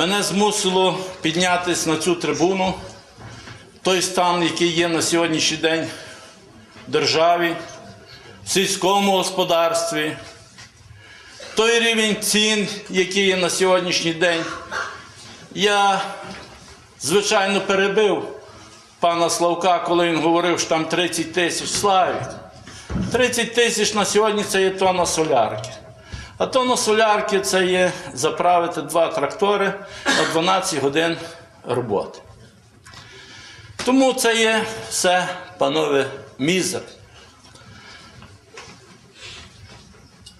Мене змусило піднятися на цю трибуну, той стан, який є на сьогоднішній день в державі, в сільському господарстві, той рівень цін, який є на сьогоднішній день. Я, звичайно, перебив пана Славка, коли він говорив, що там 30 тисяч славить. 30 тисяч на сьогодні це є тонна солярки. А тонна солярки це є заправити два трактори на 12 годин роботи. Тому це є все, панове, мізер.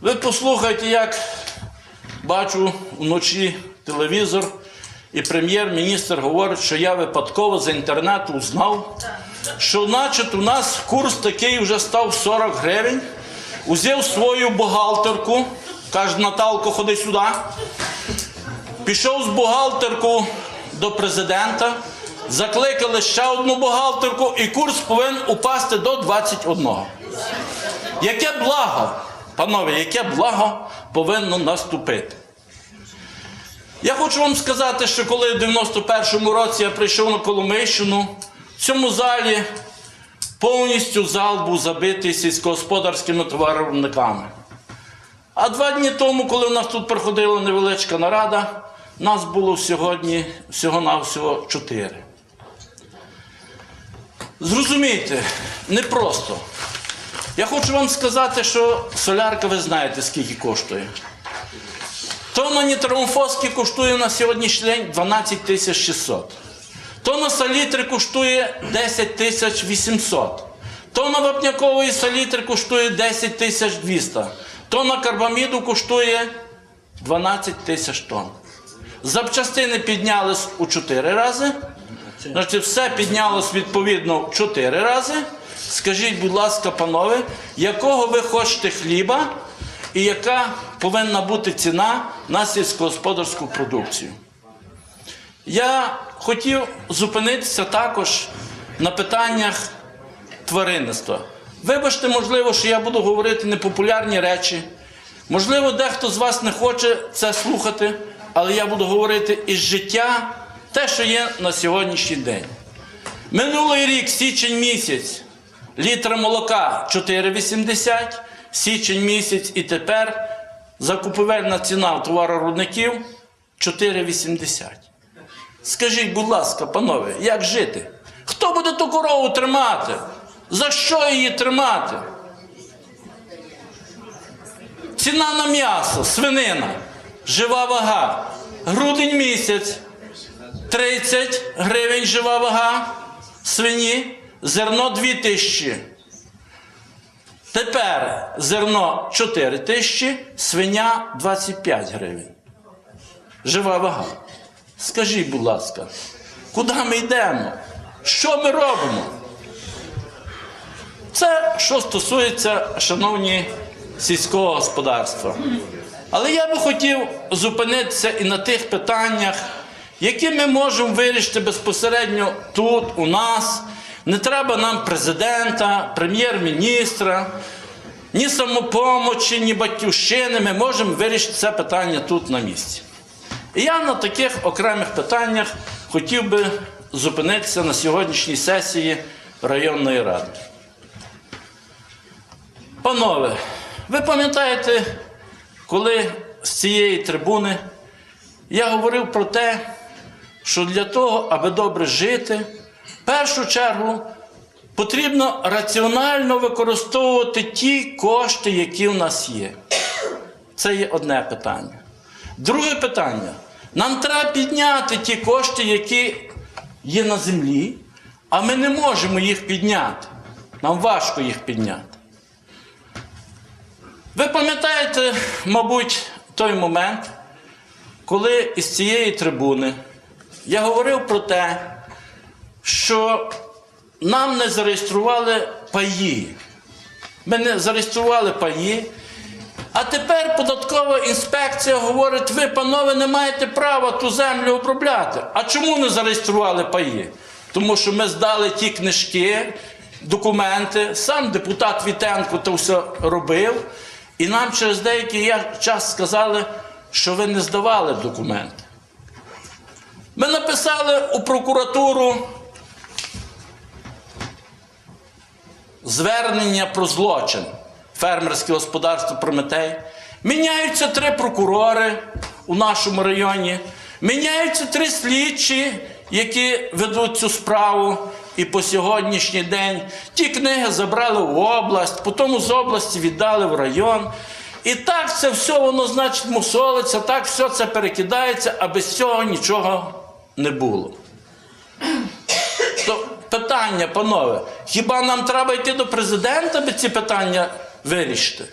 Ви послухайте, як бачу вночі телевізор, і прем'єр-міністр говорить, що я випадково з інтернету узнав, що значить у нас курс такий вже став 40 гривень. Узяв свою бухгалтерку, каже, Наталко, ходи сюди. Пішов з бухгалтерку до президента, закликали ще одну бухгалтерку, і курс повинен упасти до 21. Яке благо, панове, яке благо повинно наступити? Я хочу вам сказати, що коли в 91-му році я прийшов на Коломийщину, в цьому залі повністю зал був забитий сільськогосподарськими товаровиробниками. А два дні тому, коли в нас тут проходила невеличка нарада, нас було сьогодні всього-навсього чотири. Зрозумійте, непросто. Я хочу вам сказати, що солярка, ви знаєте, скільки коштує. Тонна нітромофоски коштує на сьогоднішній день 12 тисяч 600. Тонна салітри коштує 10 тисяч 800. Тонна вапнякової салітри коштує 10 тисяч 200. Тонна карбаміду коштує 12 тисяч тонн. Запчастини піднялись у 4 рази. Значить, все піднялось відповідно в 4 рази. Скажіть, будь ласка, панове, якого ви хочете хліба і яка повинна бути ціна на сільськогосподарську продукцію? Я хотів зупинитися також на питаннях тваринництва. Вибачте, можливо, що я буду говорити непопулярні речі. Можливо, дехто з вас не хоче це слухати, але я буду говорити із життя те, що є на сьогоднішній день. Минулий рік, січень місяць, літра молока 4,80, січень місяць і тепер закупівельна ціна у товароробників 4,80. Скажіть, будь ласка, панове, як жити? Хто буде ту корову тримати? За що її тримати? Ціна на м'ясо, свинина, жива вага. Грудень місяць 30 гривень жива вага свині, зерно 2 тисячі. Тепер зерно 4 тисячі, свиня 25 гривень. Жива вага. Скажіть, будь ласка, куди ми йдемо? Що ми робимо? Це що стосується, шановні, сільського господарства. Але я би хотів зупинитися і на тих питаннях, які ми можемо вирішити безпосередньо тут, у нас. Не треба нам президента, прем'єр-міністра, ні самопомочі, ні батьківщини. Ми можемо вирішити це питання тут на місці. І я на таких окремих питаннях хотів би зупинитися на сьогоднішній сесії районної ради. Панове, ви пам'ятаєте, коли з цієї трибуни я говорив про те, що для того, аби добре жити, в першу чергу потрібно раціонально використовувати ті кошти, які в нас є. Це є одне питання. Друге питання. Нам треба підняти ті кошти, які є на землі, а ми не можемо їх підняти. Нам важко їх підняти. Ви пам'ятаєте, мабуть, той момент, коли із цієї трибуни я говорив про те, що нам не зареєстрували паї. Ми не зареєстрували паї. А тепер податкова інспекція говорить, ви, панове, не маєте права ту землю обробляти. А чому не зареєстрували паї? Тому що ми здали ті книжки, документи, сам депутат Вітенко то все робив, і нам через деякий час сказали, що ви не здавали документи. Ми написали у прокуратуру звернення про злочин фермерське господарство Прометей. Міняються три прокурори у нашому районі, міняються три слідчі, які ведуть цю справу. І по сьогоднішній день ті книги забрали в область, потім з області віддали в район. І так це все воно, значить, мусолиться, так все це перекидається, а без цього нічого не було. То питання, панове, хіба нам треба йти до президента, аби ці питання вирішити?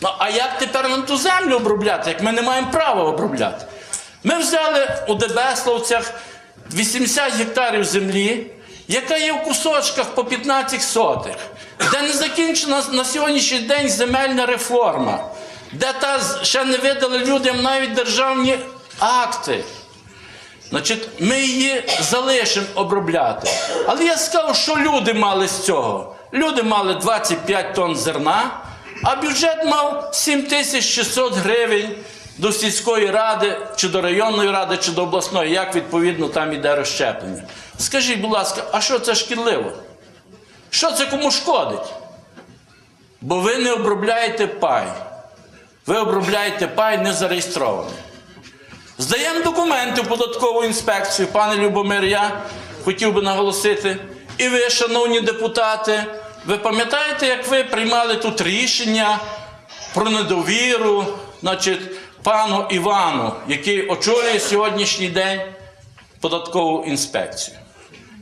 Ну, а як тепер нам ту землю обробляти, як ми не маємо права обробляти? Ми взяли у Дебеславцях 80 гектарів землі, яка є в кусочках по 15 сотих, де не закінчена на сьогоднішній день земельна реформа, де та ще не видали людям навіть державні акти. Значить, ми її залишимо обробляти. Але я скажу, що люди мали з цього. Люди мали 25 тонн зерна, а бюджет мав 7600 гривень до сільської ради, чи до районної ради, чи до обласної, як відповідно там іде розщеплення. Скажіть, будь ласка, а що це шкідливо? Що це кому шкодить? Бо ви не обробляєте пай. Ви обробляєте пай не зареєстрований. Здаємо документи в податкову інспекцію, пане Любомир, я хотів би наголосити. І ви, шановні депутати, ви пам'ятаєте, як ви приймали тут рішення про недовіру, значить, пану Івану, який очолює сьогоднішній день податкову інспекцію.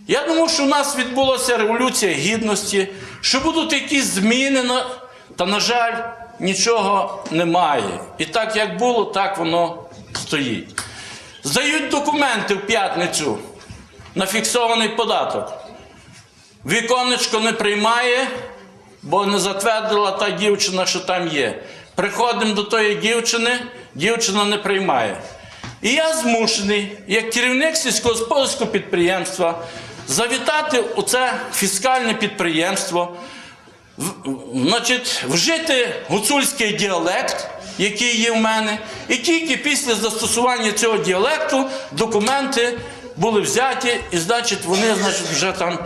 Я думав, що у нас відбулася революція гідності, що будуть якісь зміни, та, на жаль, нічого немає. І так як було, так воно стоїть. Здають документи в п'ятницю на фіксований податок. Віконечко не приймає, бо не затвердила та дівчина, що там є. Приходимо до тої дівчини, дівчина не приймає. І я змушений, як керівник сільськогосподарського підприємства, завітати у це фіскальне підприємство, значить, вжити гуцульський діалект, який є в мене, і тільки після застосування цього діалекту документи були взяті, і значить, вони значить, вже там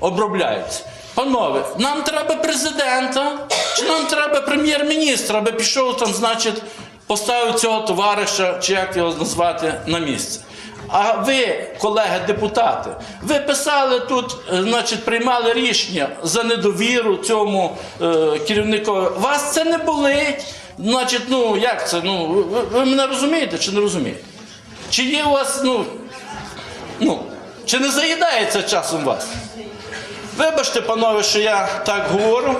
обробляються. Панове, нам треба президента, чи нам треба прем'єр-міністра, аби пішов там, значить, поставив цього товариша, чи як його назвати, на місце. А ви, колеги депутати, ви писали тут, е, значить, приймали рішення за недовіру цьому е, керівникові. Вас це не болить. Значить, ну як це? Ну, ви, ви мене розумієте чи не розумієте? Чи є у вас, ну, ну, чи не заїдається часом вас? Вибачте, панове, що я так говорю,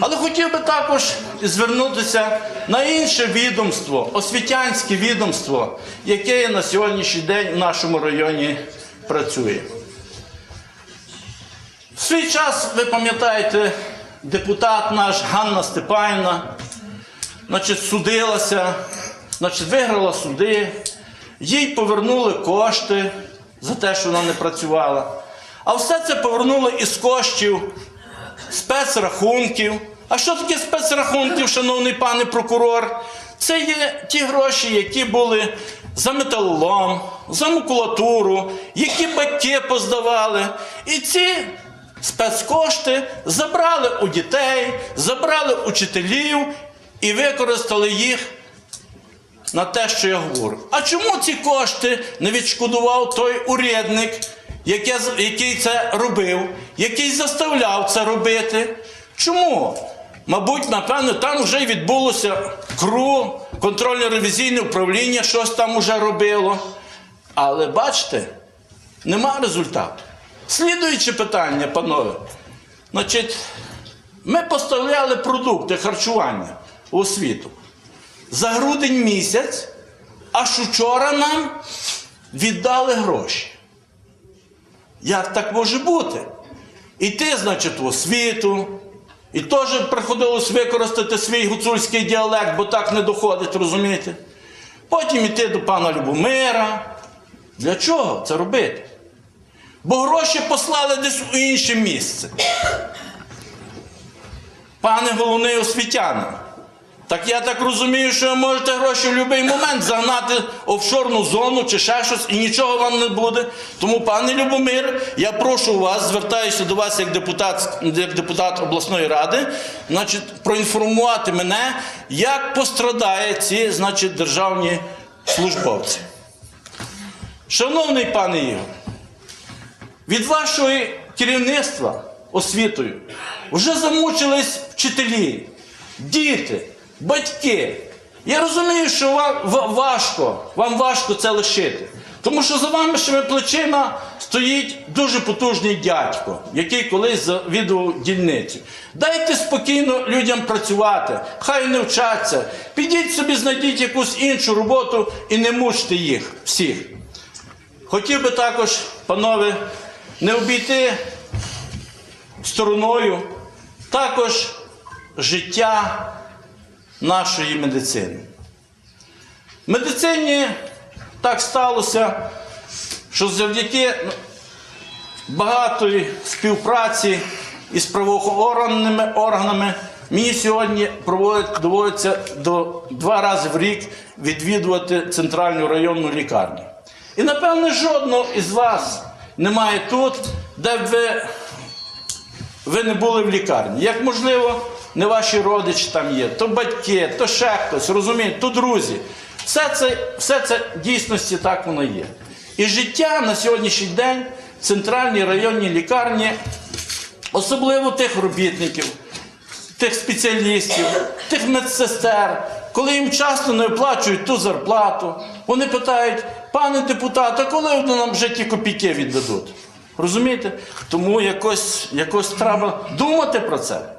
але хотів би також звернутися на інше відомство, освітянське відомство, яке на сьогоднішній день в нашому районі працює. В свій час, ви пам'ятаєте, депутат наш Ганна Степанівна, значить, судилася, значить, виграла суди, їй повернули кошти за те, що вона не працювала. А все це повернули із коштів спецрахунків. А що таке спецрахунків, шановний пане прокурор? Це є ті гроші, які були за металолом, за макулатуру, які батьки поздавали. І ці спецкошти забрали у дітей, забрали учителів і використали їх на те, що я говорю. А чому ці кошти не відшкодував той урядник, який це робив, який заставляв це робити? Чому? Мабуть, напевно, там вже відбулося КРУ, контрольно-ревізійне управління, щось там уже робило. Але бачите, нема результату. Слідуюче питання, панове. Значить, ми поставляли продукти харчування у освіту за грудень місяць, аж учора нам віддали гроші. Як так може бути? Іти, значить, в освіту, і теж приходилось використати свій гуцульський діалект, бо так не доходить, розумієте? Потім іти до пана Любомира. Для чого це робити? Бо гроші послали десь у інше місце. Пане головний освітянин, Так я так розумію, що ви можете гроші в будь-який момент загнати офшорну зону чи ще щось, і нічого вам не буде. Тому, пане Любомир, я прошу вас, звертаюся до вас як депутат, як депутат обласної ради, значить, проінформувати мене, як пострадає ці значить, державні службовці. Шановний пане Ігор, від вашого керівництва освітою вже замучились вчителі, діти, батьки. Я розумію, що вам важко, вам важко це лишити. Тому що за вашими плечима стоїть дуже потужний дядько, який колись завідував дільниці. Дайте спокійно людям працювати, хай не вчаться. Підіть собі, знайдіть якусь іншу роботу і не мучте їх всіх. Хотів би також, панове, не обійти стороною також життя нашої медицини. В медицині так сталося, що завдяки багатої співпраці із правоохоронними органами мені сьогодні доводиться до два рази в рік відвідувати центральну районну лікарню. І напевне жодного із вас немає тут, де б ви ви не були в лікарні. Як можливо, не ваші родичі там є, то батьки, то ще хтось, розумієте, то друзі. Все це, все це дійсності так воно є. І життя на сьогоднішній день в центральній районній лікарні, особливо тих робітників, тих спеціалістів, тих медсестер, коли їм часто не оплачують ту зарплату, вони питають, пане депутат, а коли вони нам вже ті копійки віддадуть? Розумієте? Тому якось, якось треба думати про це.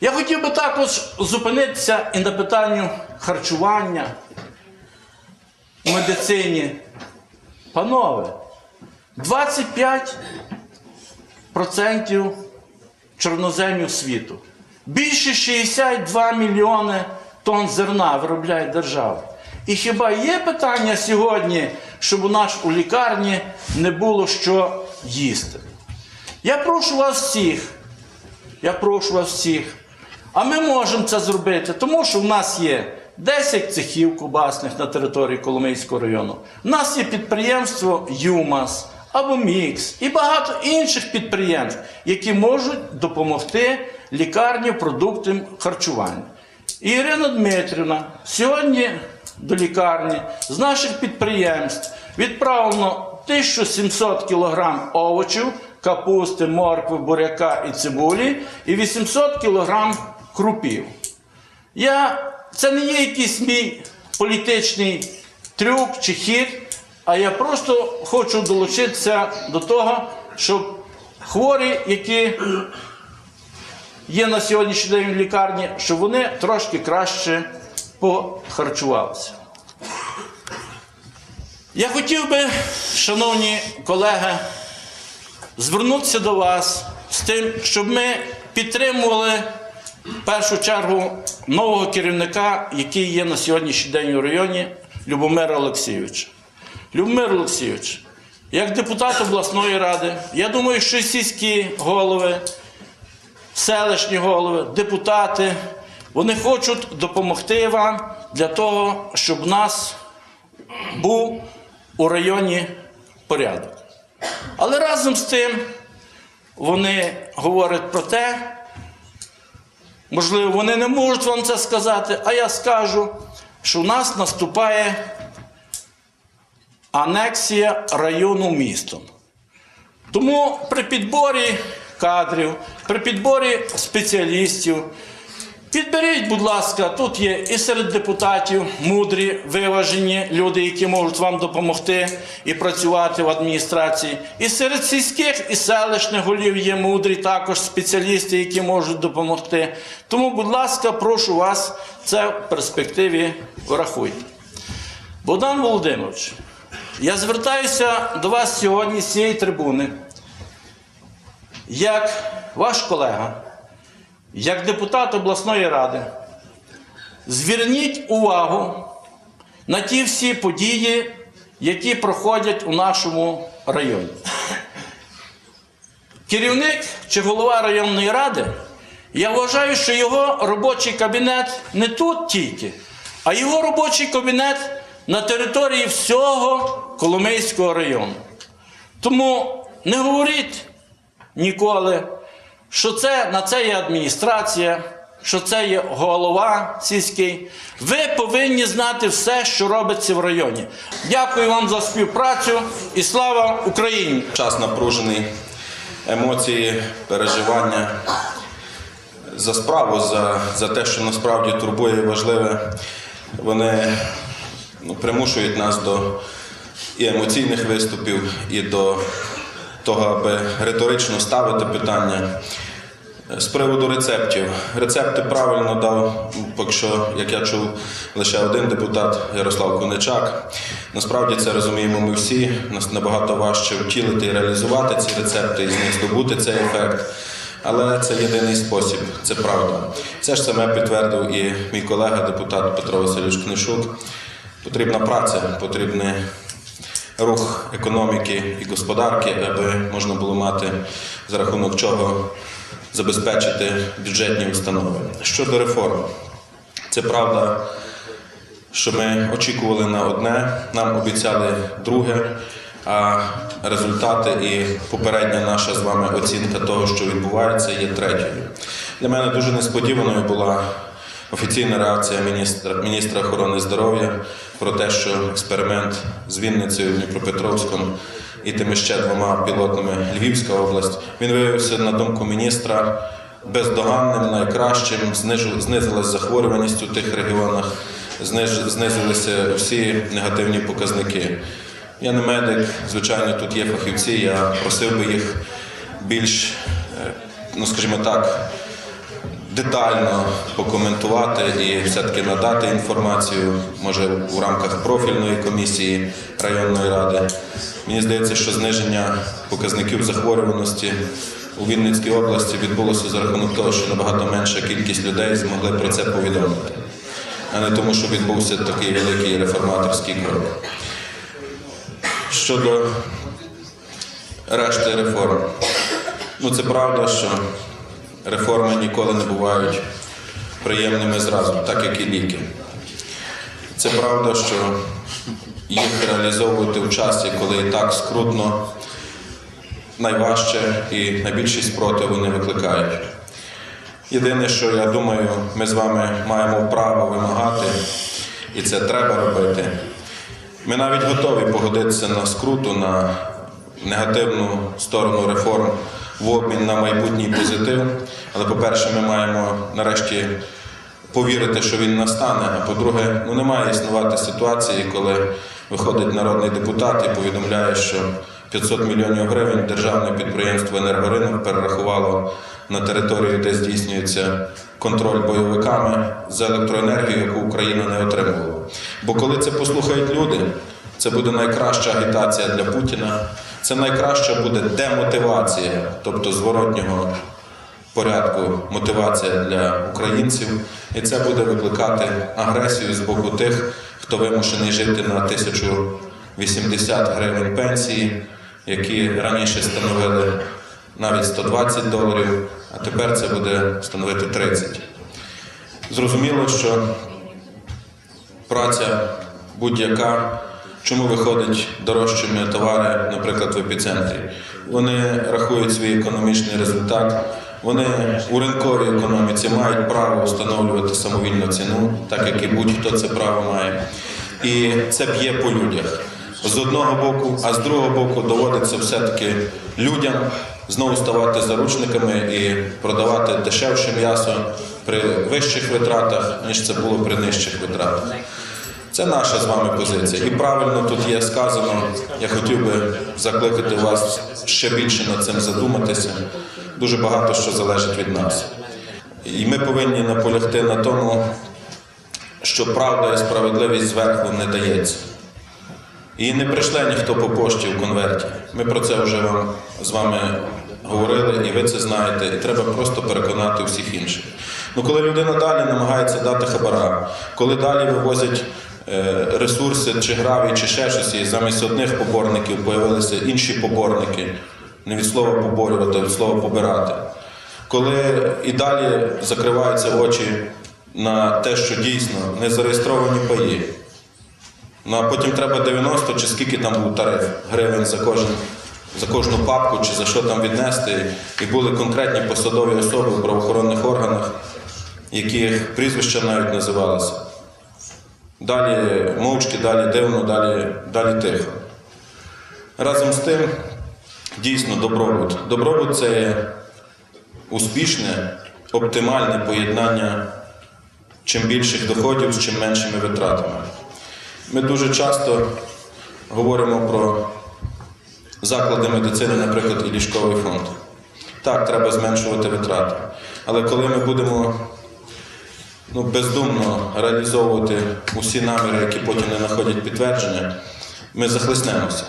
Я хотів би також зупинитися і на питанню харчування в медицині. Панове, 25% чорноземів світу. Більше 62 мільйони тонн зерна виробляє держава. І хіба є питання сьогодні, щоб у нас у лікарні не було що їсти? Я прошу вас всіх, я прошу вас всіх, а ми можемо це зробити, тому що в нас є 10 цехів кубасних на території Коломийського району. У нас є підприємство ЮМАС або Мікс і багато інших підприємств, які можуть допомогти лікарні продуктам харчування. І Ірина Дмитрівна сьогодні до лікарні з наших підприємств відправлено 1700 кг овочів, капусти, моркви, буряка і цибулі і 800 кг крупів. Я, це не є якийсь мій політичний трюк чи хід, а я просто хочу долучитися до того, щоб хворі, які є на сьогоднішній день в лікарні, щоб вони трошки краще похарчувалися. Я хотів би, шановні колеги, звернутися до вас з тим, щоб ми підтримували в першу чергу нового керівника, який є на сьогоднішній день у районі, Любомира Олексійовича. Любомир Олексійович, як депутат обласної ради, я думаю, що сільські голови, селищні голови, депутати, вони хочуть допомогти вам для того, щоб у нас був у районі порядок. Але разом з тим вони говорять про те, можливо, вони не можуть вам це сказати, а я скажу, що у нас наступає анексія району містом. Тому при підборі кадрів, при підборі спеціалістів, підберіть, будь ласка, тут є і серед депутатів мудрі, виважені люди, які можуть вам допомогти і працювати в адміністрації. І серед сільських і селищних голів є мудрі також спеціалісти, які можуть допомогти. Тому, будь ласка, прошу вас це в перспективі врахуйте. Богдан Володимирович, я звертаюся до вас сьогодні з цієї трибуни, як ваш колега, як депутат обласної ради. Зверніть увагу на ті всі події, які проходять у нашому районі. Керівник чи голова районної ради, Я вважаю, що його робочий кабінет не тут тільки, а його робочий кабінет на території всього Коломийського району. Тому не говоріть ніколи, що це на це є адміністрація, що це є голова сільський. Ви повинні знати все, що робиться в районі. Дякую вам за співпрацю і слава Україні! Час напружений, емоції, переживання за справу, за, за те, що насправді турбує і важливе, вони ну, примушують нас до і емоційних виступів, і до того, аби риторично ставити питання. З приводу рецептів. Рецепти правильно дав, поки що, як я чув, лише один депутат Ярослав Коничак. Насправді це розуміємо ми всі. Нас набагато важче втілити і реалізувати ці рецепти і з них здобути цей ефект. Але це єдиний спосіб, це правда. Це ж саме підтвердив і мій колега, депутат Петро Васильович Книшук. Потрібна праця, потрібний рух економіки і господарки, аби можна було мати за рахунок чого забезпечити бюджетні установи. Щодо реформ, це правда, що ми очікували на одне, нам обіцяли друге, а результати і попередня наша з вами оцінка того, що відбувається, є третьою. Для мене дуже несподіваною була офіційна реакція міністра, міністра охорони здоров'я про те, що експеримент з Вінницею, Дніпропетровськом і тими ще двома пілотними Львівська область. Він виявився на думку міністра бездоганним, найкращим. Знизилась захворюваність у тих регіонах, знизилися всі негативні показники. Я не медик, звичайно, тут є фахівці. Я просив би їх більш, е, ну скажімо так, детально покоментувати і все-таки надати інформацію, може у рамках профільної комісії районної ради. Мені здається, що зниження показників захворюваності у Вінницькій області відбулося за рахунок того, що набагато менша кількість людей змогли про це повідомити, а не тому, що відбувся такий великий реформаторський крок. Щодо решти реформ, ну це правда, що реформи ніколи не бувають приємними зразу, так як і ліки. Це правда, що їх реалізовувати в часі, коли і так скрутно, найважче і найбільший спротив вони викликають. Єдине, що я думаю, ми з вами маємо право вимагати, і це треба робити. Ми навіть готові погодитися на скруту, на негативну сторону реформ в обмін на майбутній позитив. Але, по-перше, ми маємо нарешті повірити, що він настане. А по-друге, ну не має існувати ситуації, коли виходить народний депутат і повідомляє, що 500 мільйонів гривень державне підприємство «Енергоринок» перерахувало на територію, де здійснюється контроль бойовиками за електроенергію, яку Україна не отримувала. Бо коли це послухають люди, це буде найкраща агітація для Путіна, це найкраща буде демотивація, тобто зворотнього порядку мотивація для українців, і це буде викликати агресію з боку тих, хто вимушений жити на 1080 гривень пенсії, які раніше становили навіть 120 доларів, а тепер це буде становити 30. Зрозуміло, що праця будь-яка, чому виходить дорожчими товари, наприклад, в епіцентрі. Вони рахують свій економічний результат. Вони у ринковій економіці мають право встановлювати самовільну ціну, так як і будь-хто це право має. І це б'є по людях. З одного боку, а з другого боку доводиться все-таки людям знову ставати заручниками і продавати дешевше м'ясо при вищих витратах, ніж це було при нижчих витратах. Це наша з вами позиція. І правильно тут є сказано. Я хотів би закликати вас ще більше над цим задуматися. Дуже багато що залежить від нас. І ми повинні наполягти на тому, що правда і справедливість зверху не дається. І не прийшле ніхто по пошті в конверті. Ми про це вже вам з вами говорили, і ви це знаєте. І треба просто переконати всіх інших. Ну, коли людина далі намагається дати хабара, коли далі вивозять ресурси, чи гравій, чи ще щось, і замість одних поборників появилися інші поборники, не від слова поборювати, а від слова побирати. коли і далі закриваються очі на те, що дійсно не зареєстровані паї. Ну а потім треба 90 чи скільки там був тариф гривень за кожен. За кожну папку чи за що там віднести, і були конкретні посадові особи в правоохоронних органах, яких прізвища навіть називалися. Далі мовчки, далі дивно, далі, далі тихо. Разом з тим, дійсно, добробут. Добробут це успішне, оптимальне поєднання чим більших доходів з чим меншими витратами. Ми дуже часто говоримо про заклади медицини, наприклад, і ліжковий фонд. Так, треба зменшувати витрати. Але коли ми будемо ну, бездумно реалізовувати усі наміри, які потім не знаходять підтвердження, ми захлиснемося.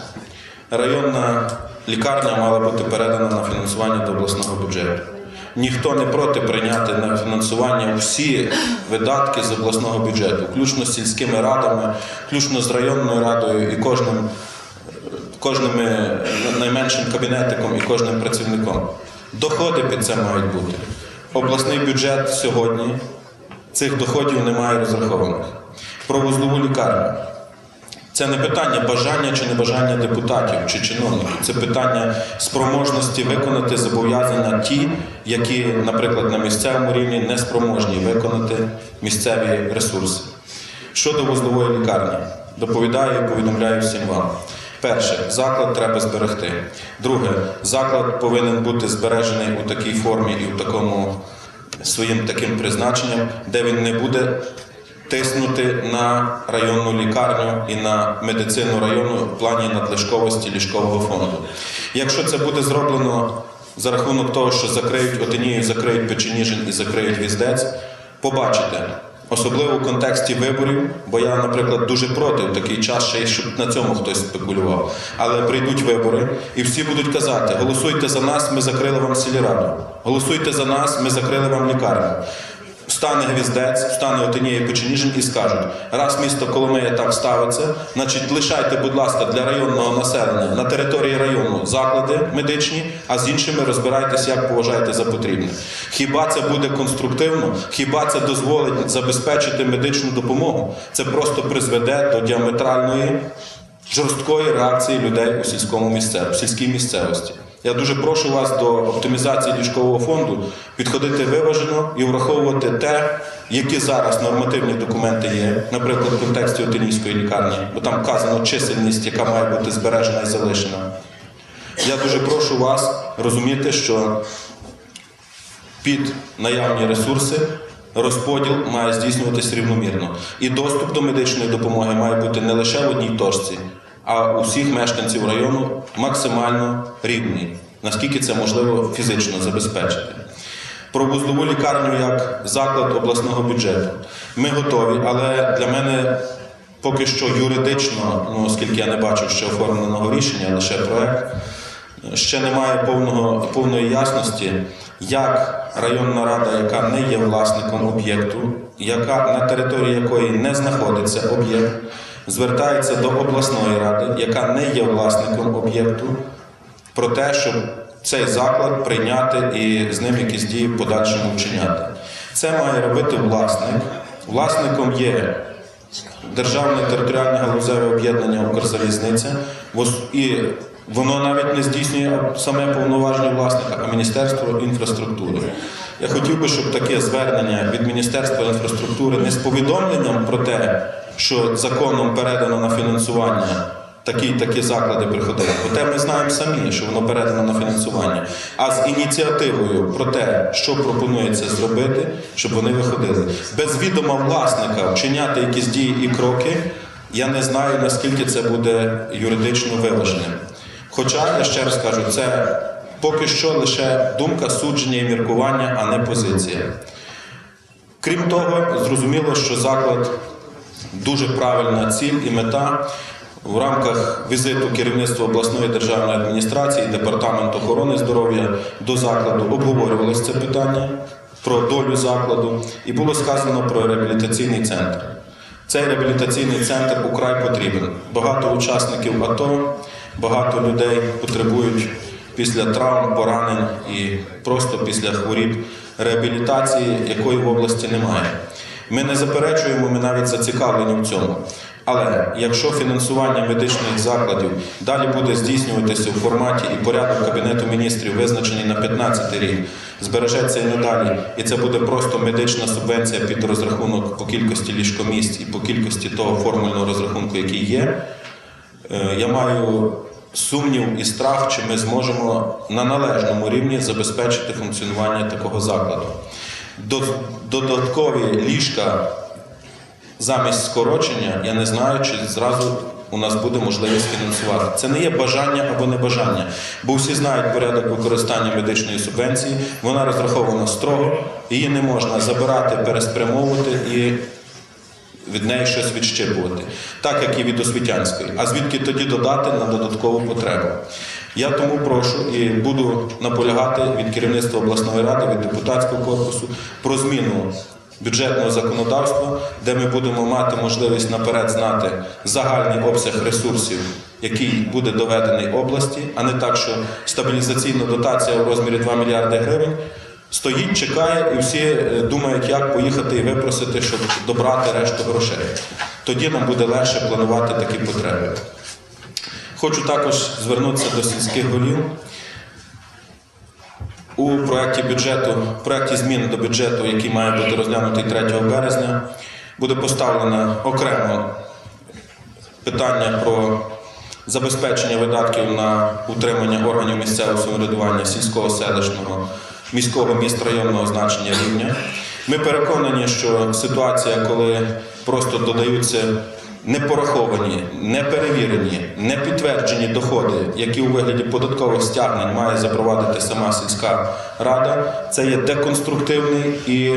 Районна лікарня мала бути передана на фінансування до обласного бюджету. Ніхто не проти прийняти на фінансування всі видатки з обласного бюджету, включно з сільськими радами, включно з районною радою і кожним кожним е, найменшим кабінетиком і кожним працівником. Доходи під це мають бути. Обласний бюджет сьогодні цих доходів немає розрахованих. Про вузлову лікарню. Це не питання бажання чи небажання депутатів чи чиновників. Це питання спроможності виконати зобов'язання ті, які, наприклад, на місцевому рівні не спроможні виконати місцеві ресурси. Щодо вузлової лікарні, доповідаю і повідомляю всім вам. Перше, заклад треба зберегти. Друге, заклад повинен бути збережений у такій формі і в такому своїм таким призначенням, де він не буде тиснути на районну лікарню і на медицину району в плані надлишковості ліжкового фонду. Якщо це буде зроблено за рахунок того, що закриють Отинію, закриють Печеніжин і закриють Віздець, побачите. Особливо в контексті виборів, бо я, наприклад, дуже проти в такий час, ще й щоб на цьому хтось спекулював. Але прийдуть вибори, і всі будуть казати: голосуйте за нас, ми закрили вам сільраду. Голосуйте за нас, ми закрили вам лікарню. Встане гвіздець, встане Отинія і Печеніжин і скажуть, раз місто Коломия так ставиться, значить лишайте, будь ласка, для районного населення на території району заклади медичні, а з іншими розбирайтеся, як поважаєте за потрібне. Хіба це буде конструктивно? Хіба це дозволить забезпечити медичну допомогу? Це просто призведе до діаметральної жорсткої реакції людей у сільському місцеві, в сільській місцевості. Я дуже прошу вас до оптимізації ліжкового фонду підходити виважено і враховувати те, які зараз нормативні документи є, наприклад, в контексті Отинійської лікарні, бо там вказано чисельність, яка має бути збережена і залишена. Я дуже прошу вас розуміти, що під наявні ресурси розподіл має здійснюватись рівномірно. І доступ до медичної допомоги має бути не лише в одній точці, а у всіх мешканців району максимально рівний, наскільки це можливо фізично забезпечити. Про вузлову лікарню як заклад обласного бюджету. Ми готові, але для мене поки що юридично, ну оскільки я не бачив ще оформленого рішення, лише проект, ще немає повного, повної ясності, як районна рада, яка не є власником об'єкту, яка на території якої не знаходиться об'єкт, звертається до обласної ради, яка не є власником об'єкту, про те, щоб цей заклад прийняти і з ним якісь дії в подальшому вчиняти. Це має робити власник. Власником є Державне територіальне галузеве об'єднання Укрзалізниця, і воно навіть не здійснює саме повноваження власника, а Міністерство інфраструктури. Я хотів би, щоб таке звернення від Міністерства інфраструктури не з повідомленням про те, що законом передано на фінансування такі такі заклади приходили. Бо те ми знаємо самі, що воно передано на фінансування, а з ініціативою про те, що пропонується зробити, щоб вони виходили. Без відома власника вчиняти якісь дії і кроки, я не знаю, наскільки це буде юридично виваженим. Хоча, я ще раз кажу, це поки що лише думка, судження і міркування, а не позиція. Крім того, зрозуміло, що заклад дуже правильна ціль і мета. В рамках візиту керівництва обласної державної адміністрації і департаменту охорони здоров'я до закладу обговорювалось це питання про долю закладу, і було сказано про реабілітаційний центр. Цей реабілітаційний центр украй потрібен. Багато учасників АТО, багато людей потребують після травм, поранень і просто після хворіб реабілітації, якої в області немає. Ми не заперечуємо, ми навіть зацікавлені в цьому. Але якщо фінансування медичних закладів далі буде здійснюватися у форматі і порядок Кабінету міністрів, визначений на 15 рік, збережеться і надалі, і це буде просто медична субвенція під розрахунок по кількості ліжкомісць і по кількості того формульного розрахунку, який є, е, я маю сумнів і страх, чи ми зможемо на належному рівні забезпечити функціонування такого закладу. До- Додаткові ліжка замість скорочення, я не знаю, чи зразу у нас буде можливість фінансувати. Це не є бажання або небажання, бо всі знають порядок використання медичної субвенції. Вона розрахована строго, її не можна забирати, переспрямовувати і від неї щось відщипувати, так як і від освітянської. А звідки тоді додати на додаткову потребу? Я тому прошу і буду наполягати від керівництва обласної ради, від депутатського корпусу про зміну бюджетного законодавства, де ми будемо мати можливість наперед знати загальний обсяг ресурсів, який буде доведений області, а не так, що стабілізаційна дотація у розмірі 2 мільярди гривень стоїть, чекає, і всі е, думають, як поїхати і випросити, щоб добрати решту грошей. Тоді нам буде легше планувати такі потреби. Хочу також звернутися до сільських голів. У проєкті бюджету, в проєкті змін до бюджету, який має бути розглянутий 3 березня, буде поставлено окремо питання про забезпечення видатків на утримання органів місцевого самоврядування сільського селищного, міського міст районного значення рівня. Ми переконані, що ситуація, коли просто додаються непораховані, неперевірені, не підтверджені доходи, які у вигляді податкових стягнень має запровадити сама сільська рада, це є деконструктивний і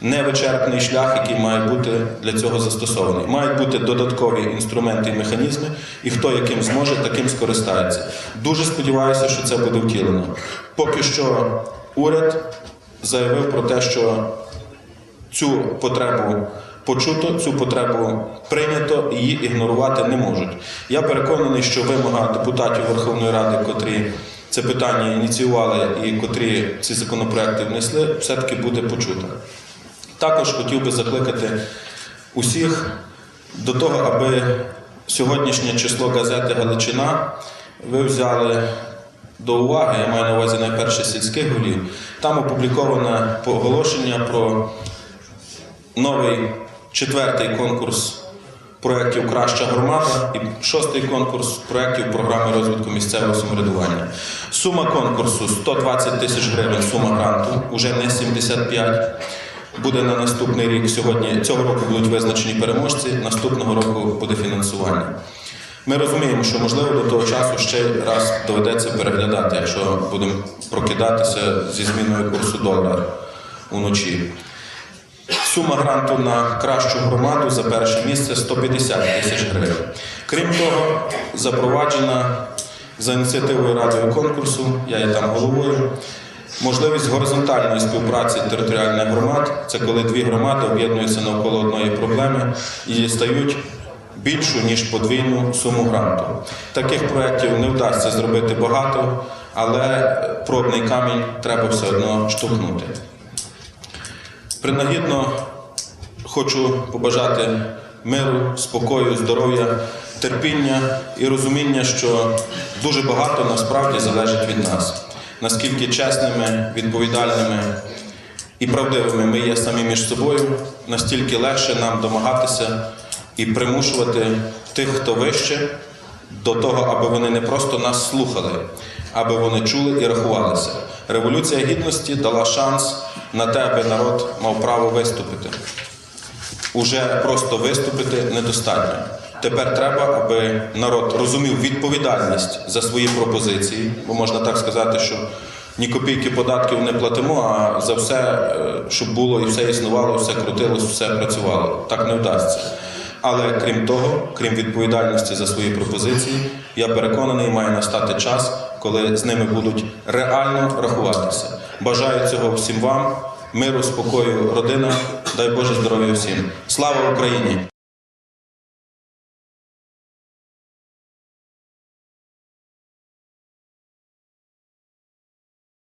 невичерпний шлях, який має бути для цього застосований. Мають бути додаткові інструменти і механізми, і хто яким зможе, таким скористається. Дуже сподіваюся, що це буде втілено. Поки що уряд заявив про те, що цю потребу почуто, цю потребу прийнято, її ігнорувати не можуть. Я переконаний, що вимога депутатів Верховної Ради, котрі це питання ініціювали і котрі ці законопроекти внесли, все-таки буде почута. Також хотів би закликати усіх до того, аби сьогоднішнє число газети Галичина ви взяли до уваги, я маю на увазі найперше сільських голів. Там опубліковане оголошення про новий четвертий конкурс проєктів Краща громада і шостий конкурс проєктів програми розвитку місцевого самоврядування. Сума конкурсу 120 тисяч гривень, сума гранту, уже не 75. Буде на наступний рік. Сьогодні цього року будуть визначені переможці, наступного року буде фінансування. Ми розуміємо, що можливо до того часу ще раз доведеться переглядати, якщо будемо прокидатися зі зміною курсу долара уночі. Сума гранту на кращу громаду за перше місце 150 тисяч гривень. Крім того, запроваджена за ініціативою радою конкурсу, я є там головою. Можливість горизонтальної співпраці територіальних громад це коли дві громади об'єднуються навколо одної проблеми і стають більшу ніж подвійну суму гранту. Таких проєктів не вдасться зробити багато, але пробний камінь треба все одно штовхнути. Принагідно хочу побажати миру, спокою, здоров'я, терпіння і розуміння, що дуже багато насправді залежить від нас. Наскільки чесними, відповідальними і правдивими ми є самі між собою, настільки легше нам домагатися і примушувати тих, хто вище, до того, аби вони не просто нас слухали, аби вони чули і рахувалися. Революція гідності дала шанс на те, аби народ мав право виступити. Уже просто виступити недостатньо. Тепер треба, аби народ розумів відповідальність за свої пропозиції, бо можна так сказати, що ні копійки податків не платимо, а за все, е, щоб було і все існувало, все крутилось, все працювало. Так не вдасться. Але крім того, крім відповідальності за свої пропозиції, я переконаний, має настати час, коли з ними будуть реально рахуватися. Бажаю цього всім вам, миру, спокою, родина. Дай Боже здоров'я всім. Слава Україні!